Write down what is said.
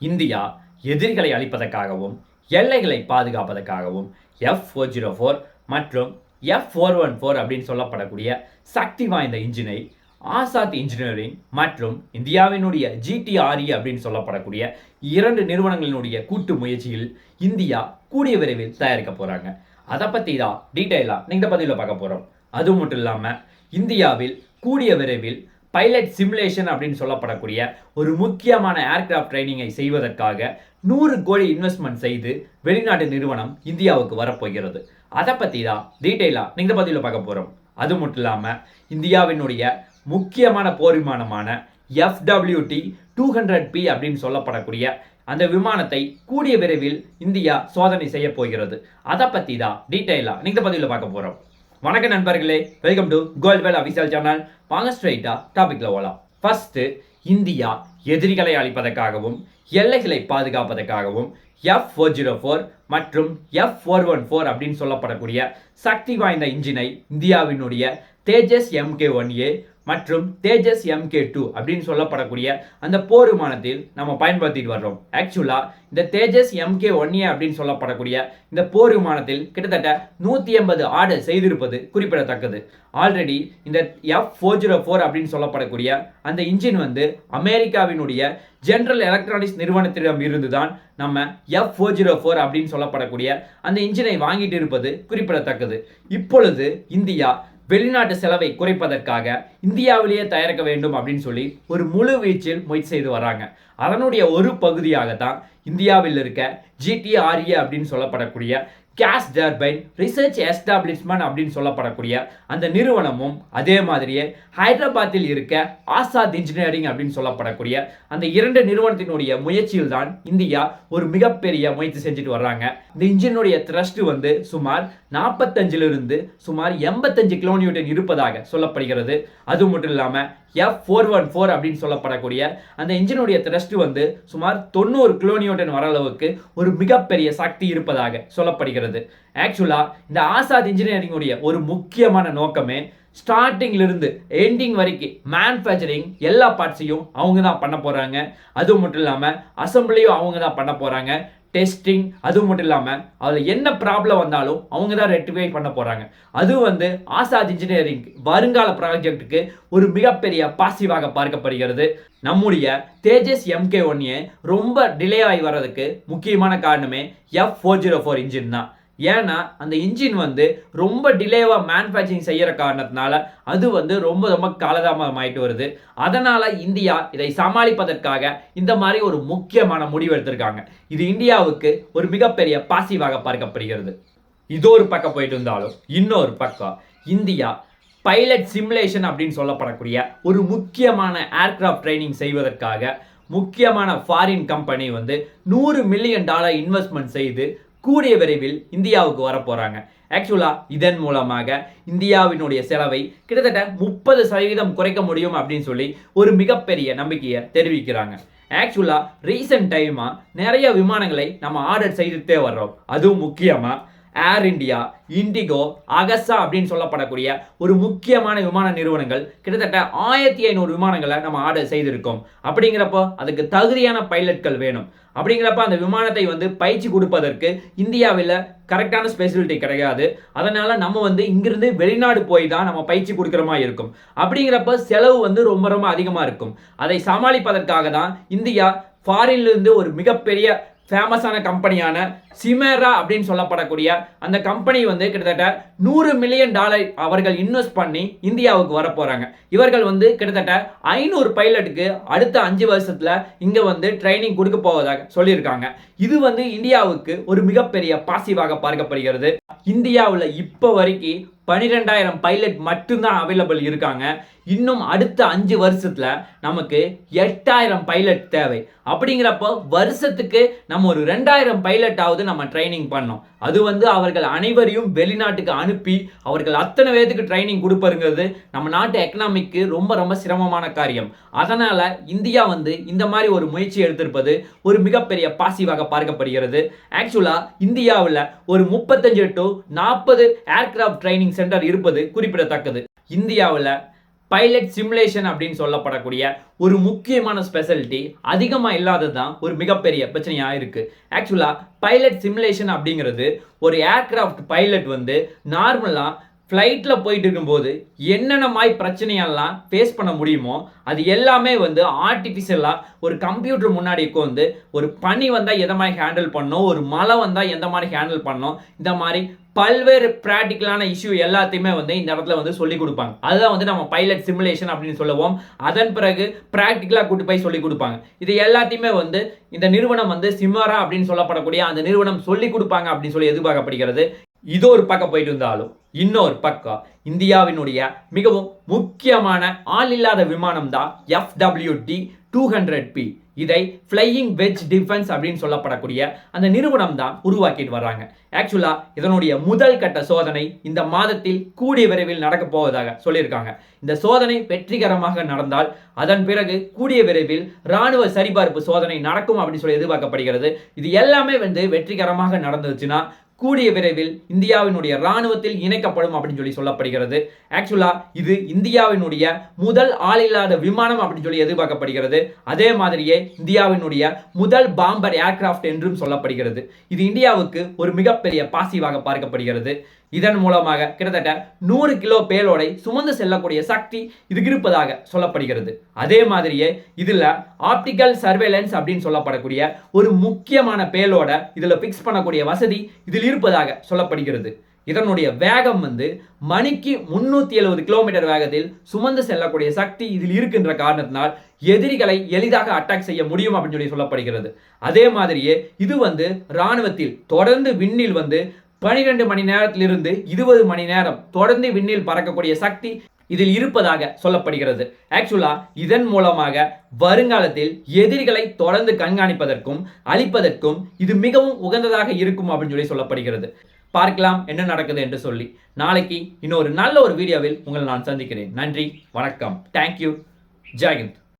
India எதிரிகளை அழிப்பதற்காகவும் எல்லைகளை பாதுகாப்பதற்காகவும் எஃப் ஃபோர் ஜீரோ ஃபோர் மற்றும் எஃப் ஃபோர் ஒன் ஃபோர் அப்படின்னு சொல்லப்படக்கூடிய சக்தி வாய்ந்த இன்ஜினை ஆசாத் இன்ஜினியரிங் மற்றும் இந்தியாவினுடைய ஜிடிஆர்இ அப்படின்னு சொல்லப்படக்கூடிய இரண்டு நிறுவனங்களினுடைய கூட்டு முயற்சியில் இந்தியா கூடிய விரைவில் தயாரிக்க போகிறாங்க அதை பற்றி தான் டீட்டெயிலாக நீங்கள் பதிவில் பார்க்க போகிறோம் அது மட்டும் இல்லாமல் இந்தியாவில் கூடிய விரைவில் பைலட் சிமுலேஷன் அப்படின்னு சொல்லப்படக்கூடிய ஒரு முக்கியமான ஏர்கிராஃப்ட் ட்ரைனிங்கை செய்வதற்காக நூறு கோடி இன்வெஸ்ட்மெண்ட் செய்து வெளிநாட்டு நிறுவனம் இந்தியாவுக்கு வரப்போகிறது. அதை பற்றி தான் டீட்டெயிலாக நீங்கள் பதிவில் பார்க்க போகிறோம் அது மட்டும் இல்லாமல் இந்தியாவினுடைய முக்கியமான போர் விமானமான F W D two hundred B அப்படின்னு சொல்லப்படக்கூடிய அந்த விமானத்தை கூடிய விரைவில் இந்தியா சோதனை செய்ய போகிறது. அதை பற்றி தான் டீட்டெயிலாக நீங்கள் பதிவில் பார்க்க போகிறோம் வணக்கம் நண்பர்களே welcome to gold well official channel வாங்க ஸ்ட்ரைட்டாக டாபிக்ல போகலாம் ஃபஸ்ட்டு இந்தியா எதிரிகளை அழிப்பதற்காகவும் எல்லைகளை பாதுகாப்பதற்காகவும் எஃப் ஃபோர் ஜீரோ ஃபோர் மற்றும் எஃப் ஃபோர் ஒன் ஃபோர் அப்படின்னு சொல்லப்படக்கூடிய சக்தி வாய்ந்த இன்ஜினை இந்தியாவினுடைய தேஜஸ் எம்கே ஒன் ஏ மற்றும் தேஜஸ் எம்கே டூ அப்படின்னு சொல்லப்படக்கூடிய அந்த போர் விமானத்தில் நம்ம பயன்படுத்திட்டு வர்றோம். ஆக்சுவலாக இந்த தேஜஸ் எம்கே ஒன் ஏ அப்படின்னு சொல்லப்படக்கூடிய இந்த போர் விமானத்தில் கிட்டத்தட்ட நூற்றி எண்பது ஆர்டர் செய்திருப்பது குறிப்பிடத்தக்கது. ஆல்ரெடி இந்த எஃப் ஃபோர் ஜீரோ ஃபோர் அப்படின்னு சொல்லப்படக்கூடிய அந்த இன்ஜின் வந்து அமெரிக்காவினுடைய ஜென்ரல் எலக்ட்ரானிக்ஸ் நிறுவனத்திடம் இருந்து தான் நம்ம எஃப் ஃபோர் ஜீரோ ஃபோர் அப்படின்னு சொல்லப்படக்கூடிய அந்த இன்ஜினை வாங்கிட்டு இருப்பது குறிப்பிடத்தக்கது. இப்பொழுது இந்தியா வெளிநாட்டு செலவை குறைப்பதற்காக இந்தியாவிலேயே தயாரிக்க வேண்டும் அப்படின்னு சொல்லி ஒரு முழு வீச்சில் முயற்சி செய்து வராங்க. அதனுடைய ஒரு பகுதியாகத்தான் இந்தியாவில் இருக்க ஜிடிஆர்ஏ அப்படின்னு சொல்லப்படக்கூடிய கேஸ் டர்பைன் ரிசர்ச் எஸ்டாப்ளிஷ்மெண்ட் அப்படின்னு சொல்லப்படக்கூடிய அந்த நிறுவனமும் அதே மாதிரியே ஹைதராபாத்தில் இருக்க ஆசாத் இன்ஜினியரிங் அப்படின்னு சொல்லப்படக்கூடிய அந்த இரண்டு நிறுவனத்தினுடைய முயற்சியில் தான் இந்தியா ஒரு மிகப்பெரிய முயற்சி செஞ்சுட்டு வர்றாங்க. இந்த இன்ஜினுடைய த்ரஸ்ட் வந்து சுமார் நாற்பத்தஞ்சிலிருந்து சுமார் எண்பத்தஞ்சு கிலோமீட்டர் இருப்பதாக சொல்லப்படுகிறது. அது மட்டும் இல்லாமல் எஃப் ஃபோர் ஒன் ஃபோர் அப்படின்னு சொல்லப்படக்கூடிய அந்த இன்ஜினுடைய த்ரஸ்ட் வந்து சுமார் தொண்ணூறு கிலோநியூட்டன் வர அளவுக்கு ஒரு மிகப்பெரிய சக்தி இருப்பதாக சொல்லப்படுகிறது. ஆக்சுவலா இந்த ஆசாத் இன்ஜினியரிங்குடைய ஒரு முக்கியமான நோக்கமே ஸ்டார்டிங்லேருந்து எண்டிங் வரைக்கும் மேனுஃபேக்சரிங் எல்லா பார்ட்ஸையும் அவங்க தான் பண்ண போறாங்க. அது மட்டும் இல்லாமல் அசம்பிளியும் அவங்க தான் பண்ண போறாங்க. டெஸ்டிங் அது மட்டும் இல்லாமல் அதில் என்ன ப்ராப்ளம் வந்தாலும் அவங்க தான் ரெக்டிஃபை பண்ண போகிறாங்க அது வந்து ஆசாத் இன்ஜினியரிங் வருங்கால ப்ராஜெக்ட்டுக்கு ஒரு மிகப்பெரிய பாசிவாக பார்க்கப்படுகிறது. நம்முடைய தேஜஸ் எம்கே ஒன்ஏ ரொம்ப டிலே ஆகி வர்றதுக்கு முக்கியமான காரணமே F four zero four engine தான். ஏன்னா அந்த இன்ஜின் வந்து ரொம்ப டிலேவாக மேனுஃபேக்சரிங் செய்கிற காரணத்தினால அது வந்து ரொம்ப ரொம்ப காலதாமதம் ஆயிட்டு வருது. அதனால் இந்தியா இதை சமாளிப்பதற்காக இந்த மாதிரி ஒரு முக்கியமான முடிவு எடுத்திருக்காங்க. இது இந்தியாவுக்கு ஒரு மிகப்பெரிய பாசிவாக பார்க்கப்படுகிறது. இதோ ஒரு பக்கம் போயிட்டு இருந்தாலும் இன்னொரு பக்கம் இந்தியா பைலட் சிமுலேஷன் அப்படின்னு சொல்லப்படக்கூடிய ஒரு முக்கியமான ஏர்கிராஃப்ட் ட்ரைனிங் செய்வதற்காக முக்கியமான ஃபாரின் கம்பெனி வந்து நூறு மில்லியன் டாலர் இன்வெஸ்ட்மெண்ட் செய்து கூடிய விரைவில் இந்தியாவுக்கு வரப்போகிறாங்க ஆக்சுவலாக இதன் மூலமாக இந்தியாவினுடைய செலவை கிட்டத்தட்ட முப்பது சதவீதம் குறைக்க முடியும் அப்படின்னு சொல்லி ஒரு மிகப்பெரிய நம்பிக்கையை தெரிவிக்கிறாங்க. ஆக்சுவலாக ரீசெண்ட் டைமாக நிறைய விமானங்களை நம்ம ஆர்டர் செய்துட்டே வர்றோம். அதுவும் முக்கியமாக ஏர் இண்டியா இண்டிகோ அகசா அப்படின்னு சொல்லப்படக்கூடிய ஒரு முக்கியமான விமான நிறுவனங்கள் கிட்டத்தட்ட ஆயிரத்தி ஐநூறு விமானங்களை நம்ம ஆர்டர் செய்திருக்கோம். அப்படிங்கிறப்போ அதுக்கு தகுதியான பைலட்கள் வேணும். அப்படிங்கிறப்ப அந்த விமானத்தை வந்து பயிற்சி கொடுப்பதற்கு இந்தியாவில் கரெக்டான ஸ்பெசிலிட்டி கிடையாது. அதனால் நம்ம வந்து இங்கிருந்து வெளிநாடு போய் தான் நம்ம பயிற்சி கொடுக்குற மாதிரி இருக்கும். அப்படிங்கிறப்ப செலவு வந்து ரொம்ப ரொம்ப அதிகமாக இருக்கும். அதை சமாளிப்பதற்காக தான் இந்தியா ஃபாரின்லேருந்து ஒரு மிகப்பெரிய ஃபேமஸான கம்பெனியான சிமேரா அப்படின்னு சொல்லப்படக்கூடிய அந்த கம்பெனி வந்து கிட்டத்தட்ட நூறு மில்லியன் டாலர் அவர்கள் இன்வெஸ்ட் பண்ணி இந்தியாவுக்கு வர இவர்கள் வந்து கிட்டத்தட்ட ஐநூறு பைலட்டுக்கு அடுத்த அஞ்சு வருஷத்தில் இங்கே வந்து ட்ரைனிங் கொடுக்க போவதாக சொல்லியிருக்காங்க. இது வந்து இந்தியாவுக்கு ஒரு மிகப்பெரிய பாசிவாக பார்க்கப்படுகிறது. இந்தியாவில் இப்போ வரைக்கும் பனிரெண்டாயிரம் பைலட் மட்டும்தான் அவைலபிள் இருக்காங்க. இன்னும் அடுத்த அஞ்சு வருஷத்தில் நமக்கு எட்டாயிரம் பைலட் தேவை. அப்படிங்கிறப்போ வருஷத்துக்கு நம்ம ஒரு ரெண்டாயிரம் பைலட்டாவது நம்ம ட்ரைனிங் பண்ணோம். அது வந்து அவர்கள் அனைவரையும் வெளிநாட்டுக்கு அனுப்பி அவர்கள் அத்தனை பேத்துக்கு ட்ரைனிங் கொடுப்பருங்கிறது நம்ம நாட்டு எக்கனாமிக்கு ரொம்ப ரொம்ப சிரமமான காரியம். அதனால் இந்தியா வந்து இந்த மாதிரி ஒரு முயற்சி எடுத்திருப்பது ஒரு மிகப்பெரிய பாசிவாக பார்க்கப்படுகிறது. ஆக்சுவலாக இந்தியாவில் ஒரு முப்பத்தஞ்சு டு நாற்பது ஏர்கிராஃப்ட் ட்ரைனிங் சென்டர் இருப்பது குறிப்பிடத்தக்கது. இந்தியாவில் பைலட் சிமுலேஷன் அப்படின்னு சொல்லப்படக்கூடிய ஒரு முக்கியமான ஸ்பெஷலிட்டி அதிகமாக இல்லாதது தான் ஒரு மிகப்பெரிய பிரச்சனையாக இருக்கு. ஆக்சுவலாக பைலட் சிமுலேஷன் அப்படிங்கிறது ஒரு ஏர்கிராஃப்ட் பைலட் வந்து நார்மலாக ஃப்ளைட்டில் போயிட்டு இருக்கும்போது என்னென்ன மாதிரி பிரச்சனையெல்லாம் ஃபேஸ் பண்ண முடியுமோ அது எல்லாமே வந்து ஆர்டிஃபிஷியலாக ஒரு கம்ப்யூட்டர் முன்னாடி உட்காந்து ஒரு பனி வந்தால் எதை மாதிரி ஹேண்டில் பண்ணோம் ஒரு மழை வந்தால் எந்த மாதிரி ஹேண்டில் பண்ணோம் இந்த மாதிரி பல்வேறு ப்ராக்டிக்கலான இஷ்யூ எல்லாத்தையுமே வந்து இந்த இடத்துல வந்து சொல்லி கொடுப்பாங்க. அதுதான் வந்து நம்ம பைலட் சிமுலேஷன் அப்படின்னு சொல்லுவோம். அதன் பிறகு ப்ராக்டிக்கலாக கூட்டு போய் சொல்லி கொடுப்பாங்க. இது எல்லாத்தையுமே வந்து இந்த நிறுவனம் வந்து சிமரா அப்படின்னு சொல்லப்படக்கூடிய அந்த நிறுவனம் சொல்லி கொடுப்பாங்க அப்படின்னு சொல்லி எதிர்பார்க்கப்படுகிறது. இது ஒரு பக்கம் போயிட்டு இருந்தாலும் இன்னொரு பக்கம் இந்தியாவினுடைய மிகவும் முக்கியமான ஆள் இல்லாத விமானம் தான் F W D two hundred B இதை ஃப்ளையிங் வெஜ் டிஃபென்ஸ் அப்படின்னு சொல்லப்படக்கூடிய அந்த நிறுவனம் தான் உருவாக்கிட்டு வர்றாங்க. ஆக்சுவலாக இதனுடைய முதல் கட்ட சோதனை இந்த மாதத்தில் கூடிய விரைவில் நடக்க போவதாக சொல்லியிருக்காங்க. இந்த சோதனை வெற்றிகரமாக நடந்தால் அதன் பிறகு கூடிய விரைவில் ராணுவ சரிபார்ப்பு சோதனை நடக்கும் அப்படின்னு சொல்லி எதிர்பார்க்கப்படுகிறது. இது எல்லாமே வந்து வெற்றிகரமாக நடந்துச்சுன்னா கூடிய விரைவில் இந்தியாவினுடைய ராணுவத்தில் இணைக்கப்படும் அப்படின்னு சொல்லி சொல்லப்படுகிறது. ஆக்சுவலா இது இந்தியாவினுடைய முதல் ஆளில்லாத விமானம் அப்படின்னு சொல்லி எதிர்பார்க்கப்படுகிறது. அதே மாதிரியே இந்தியாவினுடைய முதல் பாம்பர் ஏர்கிராஃப்ட் என்றும் சொல்லப்படுகிறது. இது இந்தியாவுக்கு ஒரு மிகப்பெரிய பாசிவாக பார்க்கப்படுகிறது. இதன் மூலமாக கிட்டத்தட்ட நூறு கிலோ பேலோடை சுமந்து செல்லக்கூடிய சக்தி இதுக்கு இருப்பதாக சொல்லப்படுகிறது. அதே மாதிரியே இதில் ஆப்டிக்கல் சர்வேலன்ஸ் அப்படின்னு சொல்லப்படக்கூடிய ஒரு முக்கியமான பேலோட இதில் ஃபிக்ஸ் பண்ணக்கூடிய வசதி இதில் இருப்பதாக சொல்லப்படுகிறது. இதனுடைய வேகம் வந்து மணிக்கு முன்னூற்றி எழுபது கிலோமீட்டர் வேகத்தில் சுமந்து செல்லக்கூடிய சக்தி இதில் இருக்கின்ற காரணத்தினால் எதிரிகளை எளிதாக அட்டாக் செய்ய முடியும் அப்படின்னு சொல்லி சொல்லப்படுகிறது. அதே மாதிரியே இது வந்து ராணுவத்தில் தொடர்ந்து விண்ணில் வந்து பனிரெண்டு மணி நேரத்திலிருந்து இருபது மணி நேரம் தொடர்ந்து விண்ணில் பறக்கக்கூடிய சக்தி இதில் இருப்பதாக சொல்லப்படுகிறது. ஆக்சுவலா இதன் மூலமாக வருங்காலத்தில் எதிரிகளை தொடர்ந்து கண்காணிப்பதற்கும் அழிப்பதற்கும் இது மிகவும் உகந்ததாக இருக்கும் அப்படின்னு சொல்லி சொல்லப்படுகிறது. பார்க்கலாம் என்ன நடக்குது என்று சொல்லி. நாளைக்கு இன்னொரு நல்ல ஒரு வீடியோவில் உங்களை நான் சந்திக்கிறேன். நன்றி வணக்கம். தேங்க்யூ ஜெயஹிந்த்